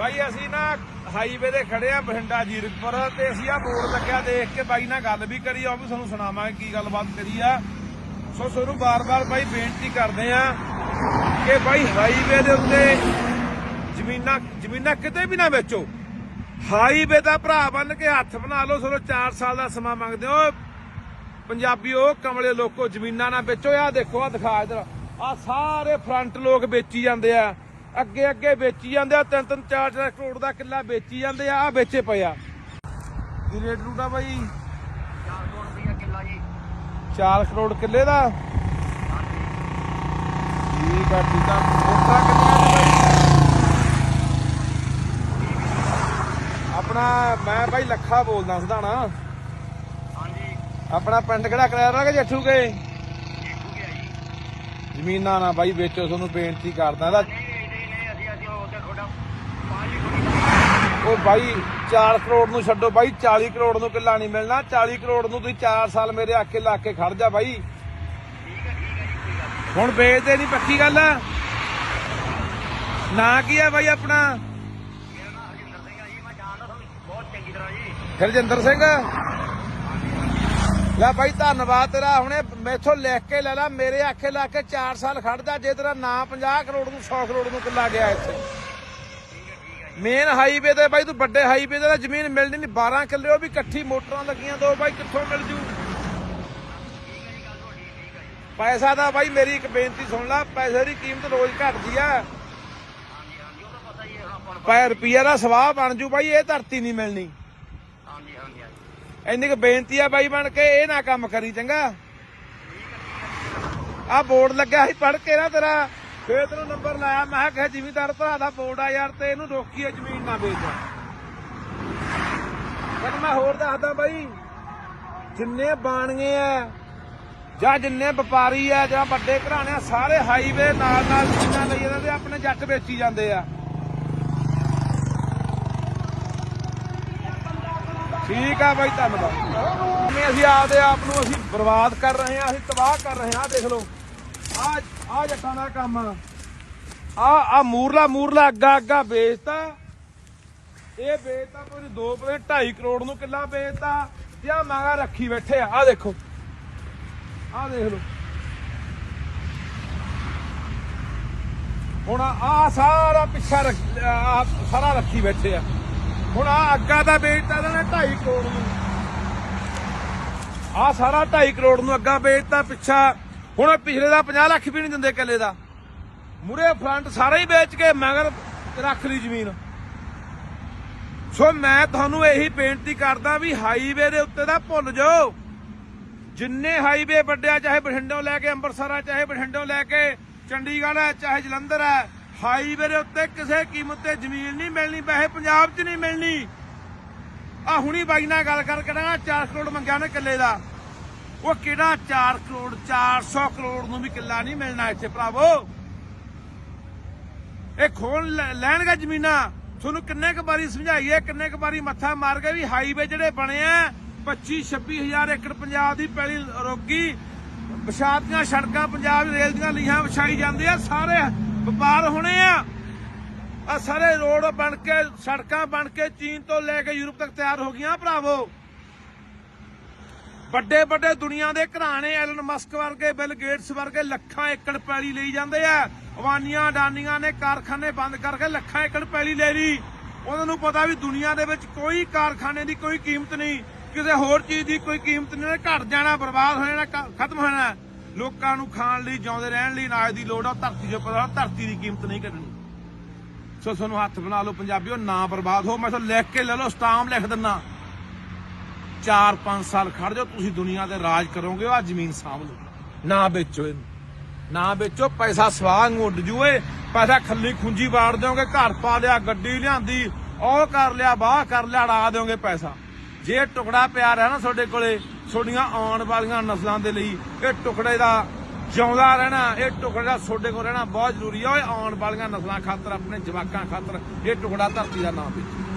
ਬਾਈ, ਅਸੀਂ ਨਾ ਹਾਈਵੇ ਤੇ ਖੜੇ ਆ ਬਠਿੰਡਾ ਜੀਰਕਪੁਰ ਤੇ ਅਸੀਂ ਆ ਬੋਰਡ ਲੱਗਿਆ ਦੇਖ ਕੇ ਬਾਈ ਨਾਲ ਗੱਲ ਵੀ ਕਰੀ, ਉਹ ਵੀ ਤੁਹਾਨੂੰ ਸੁਣਾਵਾਂਗੇ ਕੀ ਗੱਲਬਾਤ ਕਰੀ ਆ। ਸੋ ਤੁਹਾਨੂੰ ਬਾਰ-ਬਾਰ ਬਾਈ ਬੇਨਤੀ ਕਰਦੇ ਆ ਕਿ ਬਾਈ ਹਾਈਵੇ ਦੇ ਉੱਤੇ ਜ਼ਮੀਨਾਂ ਜ਼ਮੀਨਾਂ ਕਿਤੇ ਵੀ ਨਾ ਵੇਚੋ। ਹਾਈਵੇ ਦਾ ਭਰਾ ਬਣ ਕੇ ਹੱਥ ਬਣਾ ਲਓ ਤੁਹਾਨੂੰ 4 ਸਾਲ ਦਾ ਸਮਾਂ ਮੰਗਦੇ ਹੋ। ਪੰਜਾਬੀ ਪੰਜਾਬੀਓ ਕਮਲੇ ਲੋਕੋ ਜ਼ਮੀਨਾਂ ਨਾ ਵੇਚੋ। ਆ ਦੇਖੋ ਆ ਦਿਖਾ ਇਧਰ। ਆ ਸਾਰੇ ਫਰੰਟ ਲੋਕ ਵੇਚੀ ਜਾਂਦੇ ਆ। ਅੱਗੇ ਅੱਗੇ ਵੇਚੀ ਜਾਂਦੇ ਆ ਤਿੰਨ ਤਿੰਨ ਚਾਰ ਚਾਰ ਕਰੋੜ ਦਾ ਕਿੱਲਾ ਵੇਚੀ ਜਾਂਦੇ ਆ ਆ ਵੇਚੇ ਪਏ ਆ। ਕੀ ਰੇਟ ਰੂਟਾ ਬਾਈ? 400 ਰੁਪਏ ਕਿੱਲਾ ਜੀ। 4 ਕਰੋੜ ਕਿੱਲੇ ਦਾ? ਠੀਕ ਆ ਠੀਕ ਆ। ਮੋਟਰਾਂ ਕਿੰਨੀਆਂ ਨੇ ਬਾਈ? ਆਪਣਾ ਮੈਂ ਬਾਈ ਲੱਖਾ ਬੋਲਦਾ ਸਦਾਣਾ ਹਾਂਜੀ। ਆਪਣਾ ਪਿੰਡ ਕਿਹੜਾ ਕਰਿਆ ਕਿ ਜੱਠੂ ਕੇ? ਜ਼ਮੀਨਾਂ ਨਾ ਬਾਈ ਵੇਚੋ ਤੁਹਾਨੂੰ ਬੇਨਤੀ ਕਰਦਾ। ਇਹਦਾ ਨਹੀਂ ਨਹੀਂ ਨਹੀਂ ਅਸੀਂ ਅਸੀਂ ਉਹ ਤੇ ਤੁਹਾਡਾ ਪਾਣੀ ਕੋਈ ਉਹ ਬਾਈ 4 ਕਰੋੜ ਨੂੰ ਛੱਡੋ ਬਾਈ 40 ਕਰੋੜ ਨੂੰ ਕਿੱਲਾ ਨਹੀਂ ਮਿਲਣਾ। 40 ਕਰੋੜ ਨੂੰ ਤੁਸੀਂ 4 ਸਾਲ ਮੇਰੇ ਆਕੇ ਲਾ ਕੇ ਖੜ ਜਾ ਬਾਈ। ਹੁਣ ਵੇਚਦੇ ਨਹੀਂ, ਪੱਕੀ ਗੱਲ। ਆ ਕੀ ਆ ਬਾਈ ਆਪਣਾ? ਹਰਜਿੰਦਰ ਸਿੰਘ। ਲੈ ਬਾਈ, ਧੰਨਵਾਦ ਤੇਰਾ। ਹੁਣੇ ਮੈਥੋਂ ਲਿਖ ਕੇ ਲੈ ਲੈ। ਮੇਰੇ ਆਖੇ ਲਾ ਕੇ 4 ਸਾਲ ਖੜਦਾ। ਜੇ ਤੇਰਾ ਨਾਂ 50 ਕਰੋੜ ਨੂੰ 100 ਕਰੋੜ ਨੂੰ ਕਿੱਲਾ ਗਿਆ ਇੱਥੇ। ਮੇਨ ਹਾਈਵੇ ਤੇ ਬਾਈ ਤੂੰ ਵੱਡੇ ਹਾਈਵੇ ਤੇ ਤਾਂ ਜ਼ਮੀਨ ਮਿਲਣੀ ਨਹੀਂ 12 ਕਿੱਲੇ, ਉਹ ਵੀ ਇਕੱਠੀ ਮੋਟਰਾਂ ਲੱਗੀਆਂ ਦੋ, ਬਾਈ ਕਿੱਥੋਂ ਮਿਲ ਜੂ? ਪੈਸਾ ਤਾਂ ਬਾਈ ਮੇਰੀ ਇੱਕ ਬੇਨਤੀ ਸੁਣ ਲੈ, ਪੈਸੇ ਦੀ ਕੀਮਤ ਰੋਜ਼ ਘਟਦੀ ਆ। ਪੈ ਰੁਪਈਆ ਦਾ ਸਵਾਹ ਬਣ ਜੂ ਬਾਈ, ਇਹ ਧਰਤੀ ਨਹੀਂ ਮਿਲਣੀ। ਹਾਂਜੀ ਹਾਂਜੀ ਇੰਨੀ ਕੁ ਬੇਨਤੀ ਆ ਬਾਈ ਬਣ ਕੇ, ਇਹ ਨਾ ਕੰਮ ਕਰੀ ਚੰਗਾ। ਆ ਬੋਰਡ ਲੱਗਿਆ ਸੀ ਪੜ ਕੇ ਨਾ ਤੇਰਾ। ਫੇਰ ਤੈਨੂੰ ਨੰਬਰ ਲਾਇਆ, ਮੈਂ ਕਿਹਾ ਜ਼ਿਮੀਦਾਰ ਭਰਾ ਦਾ ਬੋਰਡ ਆ ਯਾਰ ਤੇ ਇਹਨੂੰ ਰੋਕੀਏ, ਜ਼ਮੀਨ ਨਾ ਵੇਚ। ਪਰ ਮੈਂ ਹੋਰ ਦੱਸਦਾ ਬਾਈ, ਜਿੰਨੇ ਬਾਣੀਏ ਆ, ਜਾਂ ਜਿੰਨੇ ਵਪਾਰੀ ਆ, ਜਾਂ ਵੱਡੇ ਘਰਾਣੇ ਆ, ਸਾਰੇ ਹਾਈਵੇ ਨਾਲ ਨਾਲ ਜ਼ਮੀਨਾਂ ਲਈ ਜਾਂਦੇ ਤੇ ਆਪਣੇ ਜੱਟ ਵੇਚੀ ਜਾਂਦੇ ਆ। ਠੀਕ ਆ ਬਾਈ, ਧੰਨਵਾਦ। ਅਸੀਂ ਆਪਦੇ ਆਪ ਨੂੰ ਅਸੀਂ ਬਰਬਾਦ ਕਰ ਰਹੇ ਹਾਂ, ਅਸੀਂ ਤਬਾਹ ਕਰ ਰਹੇ ਹਾਂ, ਆਹ ਦੇਖ ਲਓ। ਆ ਆ ਜੱਟਾਂ ਦਾ ਕੰਮ। ਆ ਆ ਮੂਰਲਾ ਮੂਰਲਾ ਅੱਗਾ ਅੱਗਾ ਵੇਚਤਾ ਇਹ ਵੇਚਤਾ ਕੋਈ 2 2.5 ਕਰੋੜ ਨੂੰ ਕਿੱਲਾ ਵੇਚਤਾ ਤੇ। ਆ ਮੰਗਾ ਰੱਖੀ ਬੈਠੇ ਆ। ਆ ਦੇਖੋ। ਆ ਦੇਖ ਲਓ। ਹੁਣ ਆ ਸਾਰਾ ਪਿੱਛਾ ਸਾਰਾ ਰੱਖੀ ਬੈਠੇ ਆ। ਹੁਣ ਆ ਅੱਗਾ ਦਾ ਵੇਚਤਾ ਇਹਨਾਂ ਨੇ 2.5 ਕਰੋੜ ਨੂੰ। ਆ ਸਾਰਾ 2.5 ਕਰੋੜ ਨੂੰ ਅੱਗਾ ਵੇਚਤਾ ਪਿੱਛਾ। ਹੁਣ ਪਿਛਲੇ ਦਾ 50 ਲੱਖ ਵੀ ਨਹੀਂ ਦਿੰਦੇ ਕਿੱਲੇ ਦਾ। ਮੂਰੇ ਫਰੰਟ ਸਾਰਾ ਹੀ ਵੇਚ ਕੇ ਮਗਰ ਰੱਖ ਲਈ ਜ਼ਮੀਨ। ਸੋ ਮੈਂ ਤੁਹਾਨੂੰ ਇਹੀ ਬੇਨਤੀ ਕਰਦਾ ਵੀ ਹਾਈਵੇ ਦੇ ਉੱਤੇ ਦਾ ਭੁੱਲ ਜਾਓ। ਜਿੰਨੇ ਹਾਈਵੇ ਵੱਡਿਆ, ਚਾਹੇ ਬਠਿੰਡੋਂ ਲੈ ਕੇ ਅੰਮ੍ਰਿਤਸਰ ਆ, ਚਾਹੇ ਬਠਿੰਡੋਂ ਲੈ ਕੇ ਚੰਡੀਗੜ੍ਹ ਹੈ ਚਾਹੇ ਜਲੰਧਰ ਹੈ ਹਾਈਵੇ ਦੇ ਉੱਤੇ ਕਿਸੇ ਕੀਮਤ ਤੇ ਜ਼ਮੀਨ ਨਹੀਂ ਮਿਲਣੀ, ਪੈਸੇ ਪੰਜਾਬ 'ਚ ਨਹੀਂ ਮਿਲਣੀ। ਆ ਹੁਣੀ ਬਾਈ ਨਾਲ ਗੱਲ ਕਰਕੇ ਕਰਾਂਗਾ 4 ਕਰੋੜ ਮੰਗਿਆ ਨੇ ਕਿੱਲੇ ਦਾ। ਉਹ ਕਿਹੜਾ 4 ਕਰੋੜ 400 ਕਰੋੜ ਨੂੰ ਵੀ ਕਿੱਲਾ ਨਹੀਂ ਮਿਲਣਾ ਇੱਥੇ ਭਰਾਵੋ? ਇਹ ਖੋਣ ਲੈ- ਲੈਣਗੇ ਜ਼ਮੀਨਾਂ। ਤੁਹਾਨੂੰ ਕਿੰਨੇ ਕੁ ਵਾਰੀ ਸਮਝਾਈਏ, ਕਿੰਨੇ ਕੁ ਵਾਰੀ ਮੱਥਾ ਮਾਰ ਕੇ ਵੀ ਹਾਈਵੇ ਜਿਹੜੇ ਬਣੇ ਆ 25 26000 ਏਕੜ ਪੰਜਾਬ ਦੀ ਪੈਲੀ ਰੋਗੀ ਵਿਛਾਤੀਆਂ ਸੜਕਾਂ, ਪੰਜਾਬ ਰੇਲ ਦੀਆਂ ਲੀਹਾਂ ਵਿਛਾਈ ਜਾਂਦੇ ਆ, ਸਾਰੇ ਵਪਾਰ ਹੋਣੇ ਆ। ਆ ਸਾਰੇ ਰੋਡ ਬਣ ਕੇ, ਸੜਕਾਂ ਬਣ ਕੇ ਚੀਨ ਤੋਂ ਲੈ ਕੇ ਯੂਰਪ ਤੱਕ ਤਿਆਰ ਹੋ ਗਈਆਂ, ਭਰਾਵੋ। ਵੱਡੇ ਵੱਡੇ ਦੁਨੀਆ ਦੇ ਘਰਾਣੇ ਐਲਨ ਮਸਕ ਵਰਗੇ ਬਿਲ ਗੇਟਸ ਵਰਗੇ ਲੱਖਾਂ ਏਕੜ ਪੈਲੀ ਲਈ ਜਾਂਦੇ ਆ। ਅਵਾਨੀਆਂ ਡਾਨੀਆਂ ਨੇ ਕਾਰਖਾਨੇ ਬੰਦ ਕਰਕੇ ਲੱਖਾਂ ਏਕੜ ਪੈਲੀ ਲੈ ਲਈ। ਉਹਨਾਂ ਨੂੰ ਪਤਾ ਵੀ ਦੁਨੀਆ ਦੇ ਵਿੱਚ ਕੋਈ ਕਾਰਖਾਨੇ ਦੀ ਕੋਈ ਕੀਮਤ ਨਹੀਂ। ਕਿਸੇ ਹੋਰ ਚੀਜ਼ ਦੀ ਕੋਈ ਕੀਮਤ ਨਹੀਂ। ਘਟ ਜਾਣਾ, ਬਰਬਾਦ ਹੋ ਜਾਣਾ ਖਤਮ ਹੋ ਜਾਣਾ। ਲੋਕਾਂ ਨੂੰ ਖਾਣ ਲਈ, ਜਿਉਂਦੇ ਰਹਿਣ ਲਈ ਅਨਾਜ ਦੀ ਲੋੜ ਆ। ਧਰਤੀ ਚ ਪਤਾ ਧਰਤੀ ਦੀ ਕੀਮਤ ਨਹੀਂ ਕੱਢਣੀ। ਸੋ ਤੁਹਾਨੂੰ ਹੱਥ ਬਣਾ ਲਓ ਪੰਜਾਬੀਓ, ਨਾ ਬਰਬਾਦ ਹੋ। ਮੈਂ ਤੁਹਾਨੂੰ ਲਿਖ ਕੇ ਲੈ ਲਓ, ਸਟਾਮ ਲਿਖ ਦਿੰਨਾ 4-5 ਸਾਲ ਖੜ ਜਾਓ, ਤੁਸੀਂ ਦੁਨੀਆ ਤੇ ਰਾਜ ਕਰੋਗੇ ਆ ਜ਼ਮੀਨ ਸਾਂਭ ਲਓ। ਨਾ ਵੇਚੋ ਇਹਨੂੰ। ਨਾ ਵੇਚੋ, ਪੈਸਾ ਸਵਾਹ ਨੂੰ ਉੱਡ ਜੂਏ, ਪੈਸਾ ਖੱਲੀ ਖੁੰਜੀ ਵਾੜ ਦਿਓਗੇ, ਘਰ ਪਾ ਲਿਆ, ਗੱਡੀ ਲਿਆਂਦੀ, ਉਹ ਕਰ ਲਿਆ ਬਾਹ ਕਰ ਲਿਆ, ਅੜਾ ਦਿਓਗੇ ਪੈਸਾ। ਜੇ ਟੁਕੜਾ ਪਿਆ ਰਿਹਾ ਨਾ ਤੁਹਾਡੇ ਕੋਲੇ, ਤੁਹਾਡੀਆਂ ਆਉਣ ਵਾਲੀਆਂ ਨਸਲਾਂ ਦੇ ਲਈ, ਇਹ ਟੁਕੜੇ ਦਾ ਜਿਉਂਦਾ ਰਹਿਣਾ, ਇਹ ਟੁਕੜਾ ਤੁਹਾਡੇ ਕੋਲ ਰਹਿਣਾ ਬਹੁਤ ਜ਼ਰੂਰੀ ਆ। ਓਏ, ਆਉਣ ਵਾਲੀਆਂ ਨਸਲਾਂ ਖਾਤਰ, ਆਪਣੇ ਜਵਾਕਾਂ ਖਾਤਰ, ਇਹ ਟੁਕੜਾ ਧਰਤੀ ਦਾ ਨਾਮ ਵਿੱਚ।